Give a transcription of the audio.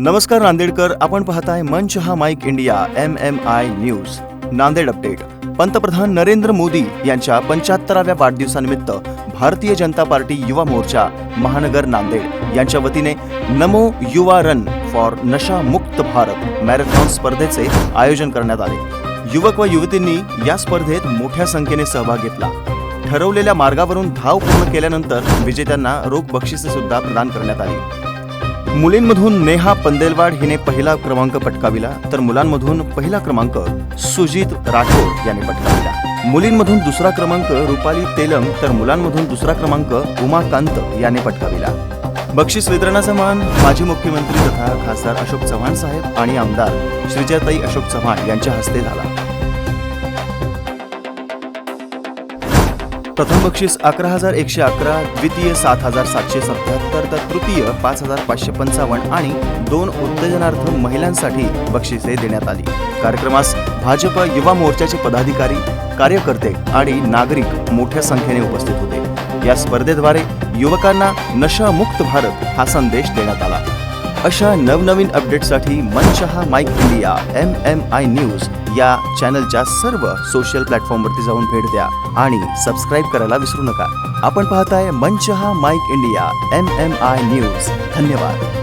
नमस्कार नांदेडकर आपण पाहताय मंच हा mike India M M I news. Nanded update. पंतप्रधान नरेंद्र मोदी यांच्या पंच्याहत्तराव्या वाढदिवसानिमित्त भारतीय जनता पार्टी युवा मोर्चा महानगर नांदेड. यांच्या वतीने नमो युवा रन फॉर नशा मुक्त भारत मॅरेथॉन स्पर्धेचे आयोजन करण्यात आले. युवक व युवतींनी या स्पर्धेत मोठ्या संख्येने सहभाग घेतला. ठरवलेल्या मार्गावरून धाव पूर्ण केल्यानंतर विजेत्यांना रोख बक्षिसे सुद्धा प्रदान करण्यात आली. मुलींमधून नेहा पंदेलवाड हिने पहिला क्रमांक पटकाविला तर मुलांमधून पहिला क्रमांक सुजित राठोड याने पटकाविला. मुलींमधून दुसरा क्रमांक रुपाली तेलम तर मुलांमधून दुसरा क्रमांक उमाकांत याने पटकाविला. बक्षीस वितरणाचा मान माजी मुख्यमंत्री तथा खासदार अशोक चव्हाण साहेब आणि आमदार श्रीजयताई अशोक चव्हाण यांच्या हस्ते झाला. प्रथम बक्षीस अकरा हजार एकशे अकरा द्वितीय सात हजार सातशे सत्याहत्तर तर तृतीय पाच हजार पाचशे पंचावन्न आणि दोन उत्तेजनार्थ महिलांसाठी बक्षिसे देण्यात आली. कार्यक्रमास भाजप युवा मोर्चाचे पदाधिकारी कार्यकर्ते आणि नागरिक मोठ्या संख्येने उपस्थित होते. या स्पर्धेद्वारे युवकांना नशामुक्त भारत हा संदेश देण्यात आला. अशा नवनवीन अपडेटसाठी मंच हा mike India M M I news या चॅनलच्या सर्व सोशल प्लॅटफॉर्मवरती जाऊन भेट द्या आणि सबस्क्राईब करायला विसरू नका. आपण पाहताय मंच हा mike India M M I news धन्यवाद.